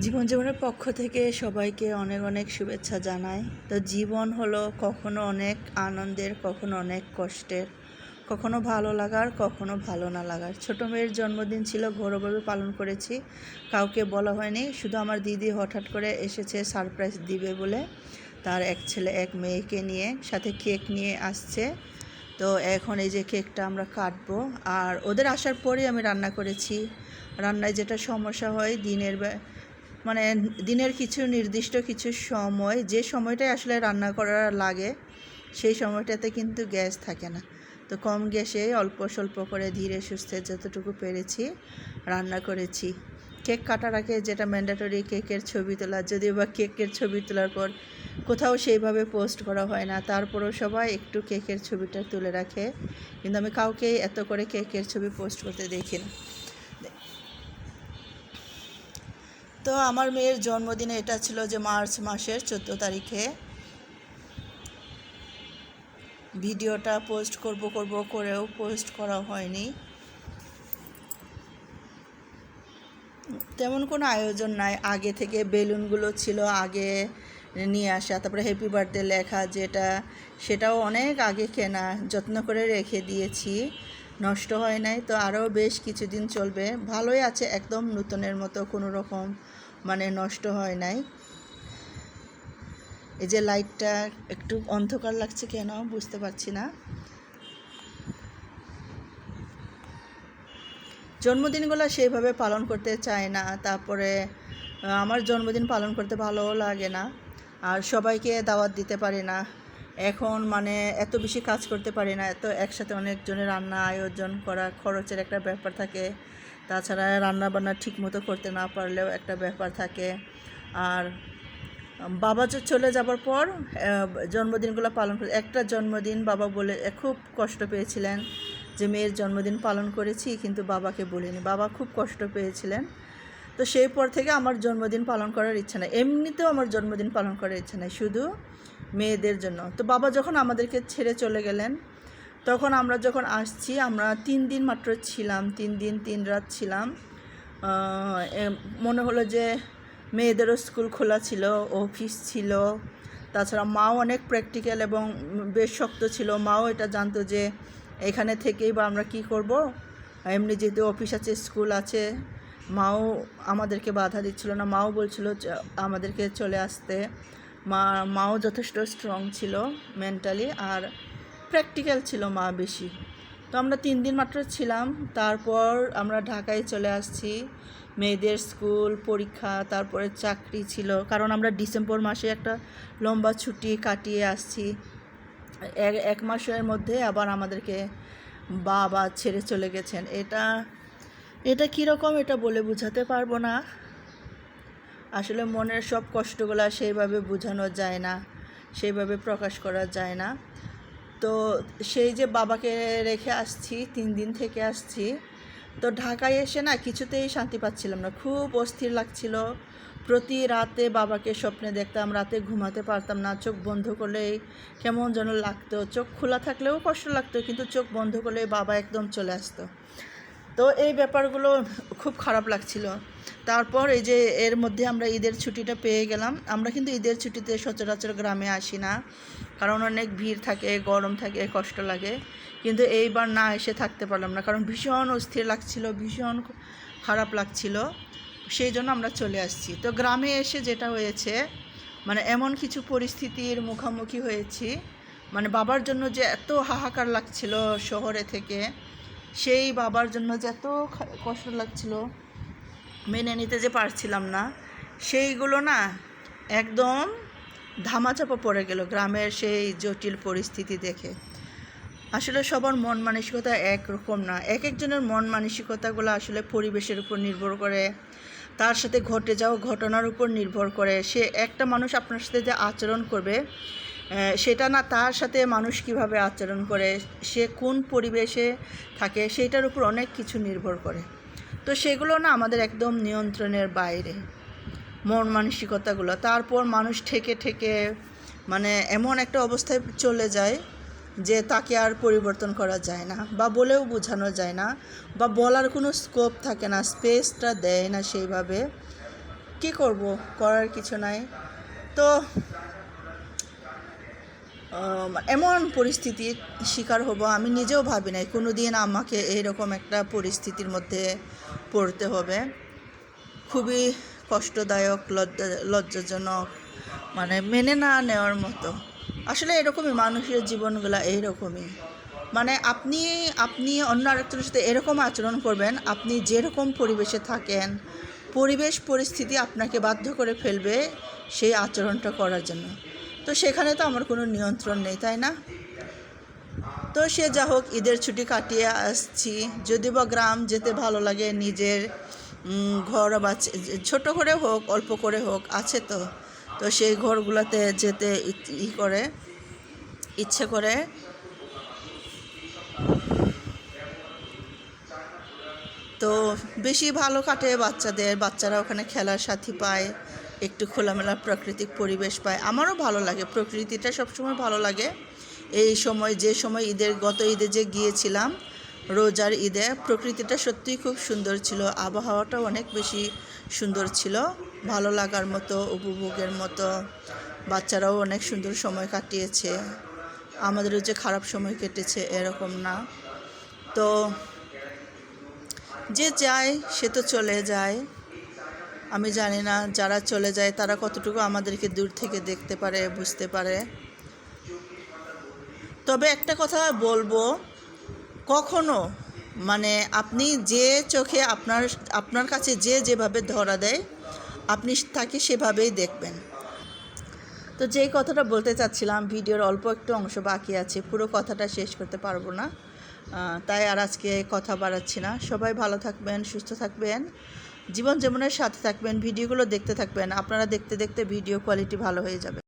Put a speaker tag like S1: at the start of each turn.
S1: জীবন জীবনের পক্ষ থেকে সবাইকে অনেক অনেক শুভেচ্ছা জানাই। তো জীবন হলো কখনো অনেক আনন্দের, কখনো অনেক কষ্টের। কখনো ভালো লাগার, কখনো ভালো না লাগার। ছোটো মেয়ের জন্মদিন ছিল ঘরোভাবে পালন করেছি। কাউকে বলা হয়নি, শুধু আমার দিদি হঠাৎ করে এসেছে সারপ্রাইজ দিবে বলে। তার এক ছেলে, এক মেয়েকে নিয়ে সাথে কেক নিয়ে আসছে। তো এখন এই যে কেকটা আমরা কাটবো। আর ওদের আসার পরেই আমি রান্না করেছি। রান্নায় যেটা সমস্যা হয়, দিনের মানে দিনের কিছু নির্দিষ্ট কিছু সময়, যে সময়টায় আসলে রান্না করা লাগে, সেই সময়টাতে কিন্তু গ্যাস থাকে না। তো কম গ্যাসে অল্প স্বল্প করে ধীরে সুস্থে যতটুকু পেরেছি রান্না করেছি। কেক কাটার আগে যেটা ম্যান্ডেটরি কেকের ছবি তোলা, যদিও বা কেকের ছবি তোলার পর কোথাও সেইভাবে পোস্ট করা হয় না, তারপরেও সবাই একটু কেকের ছবিটা তুলে রাখে। কিন্তু আমি কাউকে এত করে কেকের ছবি পোস্ট করতে দেখি না। তো আমার মেয়ের জন্মদিনে এটা ছিল যে মার্চ মাসের চোদ্দ তারিখে। ভিডিওটা পোস্ট করব করব করেও পোস্ট করা হয়নি। তেমন কোনো আয়োজন নাই। আগে থেকে বেলুনগুলো ছিল আগে নিয়ে আসা, তারপরে হ্যাপি বার্থডে লেখা যেটা, সেটাও অনেক আগে কেনা, যত্ন করে রেখে দিয়েছি। নষ্ট হয় নাই তো আরও বেশ কিছুদিন চলবে। ভালোই আছে একদম নতুনের মতো কোনো রকম মানে নষ্ট হয় নাই। এই যে লাইটটা একটু অন্ধকার লাগছে কেন বুঝতে পারছি না। জন্মদিনগুলো সেইভাবে পালন করতে চায় না, তারপরে আমার জন্মদিন পালন করতে ভালোও লাগে না, আর সবাইকে দাওয়াত দিতে পারি না। এখন মানে এত বেশি কাজ করতে পারি না, এত একসাথে অনেকজনের রান্না আয়োজন করা খরচের একটা ব্যাপার থাকে। তাছাড়া রান্না বান্না ঠিক মতো করতে না পারলেও একটা ব্যাপার থাকে। আর বাবা চলে যাবার পর জন্মদিনগুলো পালন করে, একটা জন্মদিন বাবা বলে খুব কষ্ট পেয়েছিলেন যে মেয়ের জন্মদিন পালন করেছি, কিন্তু বাবাকে বলিনি। বাবা খুব কষ্ট পেয়েছিলেন। তো সেই পর থেকে আমার জন্মদিন পালন করার ইচ্ছা নেই। এমনিতেও আমার জন্মদিন পালন করার ইচ্ছা নেই, শুধু মেয়েদের জন্য। তো বাবা যখন আমাদেরকে ছেড়ে চলে গেলেন তখন আমরা যখন আসছি, আমরা তিন দিন মাত্র ছিলাম, তিন দিন, তিন রাত ছিলাম। মনে হলো যে মেয়েদেরও স্কুল খোলা ছিল, অফিস ছিল। তাছাড়া মাও অনেক প্র্যাকটিক্যাল এবং বেশ শক্ত ছিল। মাও এটা জানতো যে এখানে থেকেই বা আমরা কি করব। এমনি যেহেতু অফিস আছে, স্কুল আছে, মাও আমাদেরকে বাধা দিচ্ছিল না। মাও বলছিল আমাদেরকে চলে আসতে। মা, মাও যথেষ্ট স্ট্রং ছিল মেন্টালি আর প্র্যাকটিক্যাল ছিল মা বেশি। তো আমরা তিন দিন মাত্র ছিলাম। তারপর আমরা ঢাকায় চলে আসছি। মেয়েদের স্কুল, পরীক্ষা, তারপরে চাকরি ছিল। কারণ আমরা ডিসেম্বর মাসে একটা লম্বা ছুটি কাটিয়ে আসছি। এক মাসের মধ্যে আবার আমাদেরকে বাবা ছেড়ে চলে গেছেন। এটা এটা কীরকম এটা বলে বোঝাতে পারব না। আসলে মনের সব কষ্টগুলো সেইভাবে বোঝানো যায় না। সেইভাবে প্রকাশ করা যায় না। তো সেই যে বাবাকে রেখে আসছি, তিন দিন থেকে আসছি, তো ঢাকায় এসে না কিছুতেই শান্তি পাচ্ছিলাম না। খুব অস্থির লাগছিল। প্রতি রাতে বাবাকে স্বপ্নে দেখতাম, রাতে ঘুমাতে পারতাম না, চোখ বন্ধ করলেই কেমন যেন লাগতো। চোখ খোলা থাকলেও কষ্ট লাগতো, কিন্তু চোখ বন্ধ করলেই বাবা একদম চলে আসতো। তো এই ব্যাপারগুলো খুব খারাপ লাগছিল। তারপর এই যে এর মধ্যে আমরা ঈদের ছুটিটা পেয়ে গেলাম। আমরা কিন্তু ঈদের ছুটিতে সচরাচর গ্রামে আসি না, কারণ অনেক ভিড় থাকে, গরম থাকে, কষ্ট লাগে। কিন্তু এইবার না এসে থাকতে পারলাম না, কারণ ভীষণ অস্থির লাগছিল, ভীষণ খারাপ লাগছিল। সেই জন্য আমরা চলে আসছি। তো গ্রামে এসে যেটা হয়েছে মানে এমন কিছু পরিস্থিতির মুখোমুখি হয়েছি। মানে বাবার জন্য যে এত হাহাকার লাগছিল শহরে থেকে, সেই বাবার জন্য যে এত কষ্ট লাগছিল। মেনে নিতে যে পারছিলাম না, সেইগুলো না একদম ধামাচাপা পড়ে গেল গ্রামের সেই জটিল পরিস্থিতি দেখে। আসলে সবার মন মানসিকতা একরকম না। এক একজনের মন মানসিকতাগুলো আসলে পরিবেশের উপর নির্ভর করে, তার সাথে ঘটে যাওয়া ঘটনার উপর নির্ভর করে। সে একটা মানুষ আপনার সাথে যে আচরণ করবে সেটা না তার সাথে মানুষ কীভাবে আচরণ করে, সে কোন পরিবেশে থাকে সেটার উপর অনেক কিছু নির্ভর করে। তো সেগুলো না আমাদের একদম নিয়ন্ত্রণের বাইরে, মন মানসিকতাগুলো। তারপর মানুষ ঠেকে ঠেকে মানে এমন একটা অবস্থায় চলে যায় যে তাকে আর পরিবর্তন করা যায় না, বা বলেও বোঝানো যায় না, বা বলার কোনো স্কোপ থাকে না স্পেসটা দেয় না সেইভাবে। কি করব? করার কিছু নাই। তো এমন পরিস্থিতির শিকার হব, আমি নিজেও ভাবি নাই কোনো দিন আমাকে এইরকম একটা পরিস্থিতির মধ্যে পড়তে হবে। খুবই কষ্টদায়ক, লজ্জা, লজ্জাজনক মানে মেনে না নেওয়ার মতো। আসলে এরকমই, মানুষের জীবনগুলো এইরকমই। মানে আপনি আপনি অন্য আরেকজনের সাথে এরকম আচরণ করবেন, আপনি যেরকম পরিবেশে থাকেন, পরিবেশ, পরিস্থিতি আপনাকে বাধ্য করে ফেলবে সেই আচরণটা করার জন্য। তো সেখানে তো আমার কোনো নিয়ন্ত্রণ নেই, তাই না? তো সে যা হোক, ঈদের ছুটি কাটিয়ে আসছি। যদি বা গ্রাম যেতে ভালো লাগে, নিজের ঘর বা ছোটো করে হোক, অল্প করে হোক, আছে তো। তো সেই ঘরগুলোতে যেতে ই- করে, ইচ্ছে করে। তো বেশি ভালো কাটে বাচ্চাদের, বাচ্চারা ওখানে খেলার সাথী পায়, একটু খোলামেলা প্রাকৃতিক পরিবেশ পায়। আমারও ভালো লাগে, প্রকৃতিটা সবসময় ভালো লাগে। এই সময়, যে সময় ঈদের, গত ঈদে যে গিয়েছিলাম, রোজার ঈদে, প্রকৃতিটা সত্যিই খুব সুন্দর ছিল। আবহাওয়াটা অনেক বেশি সুন্দর ছিল। ভালো লাগার মতো, উপভোগের মতো। বাচ্চারাও অনেক সুন্দর সময় কাটিয়েছে। আমাদেরও যে খারাপ সময় কেটেছে, এরকম না। তো যে যায় সে তো চলে যায়। আমি জানি না যারা চলে যায়, তারা কতটুকু আমাদেরকে দূর থেকে দেখতে পারে, বুঝতে পারে। তবে একটা কথা বলব, কখনো মানে আপনি যে চোখে আপনার আপনার কাছে যে যেভাবে ধরা দেয়, আপনি তাকে সেভাবেই দেখবেন। তো যেই কথাটা বলতে চাচ্ছিলাম, ভিডিওর অল্প একটু অংশ বাকি আছে, পুরো কথাটা শেষ করতে পারব না। তাই আর আজকে কথা বাড়াচ্ছি না। সবাই ভালো থাকবেন, সুস্থ থাকবেন, জীবন যেমনের সাথে থাকবেন, ভিডিওগুলো দেখতে থাকবেন, আপনারা দেখতে দেখতে ভিডিও কোয়ালিটি ভালো হয়ে যাবে।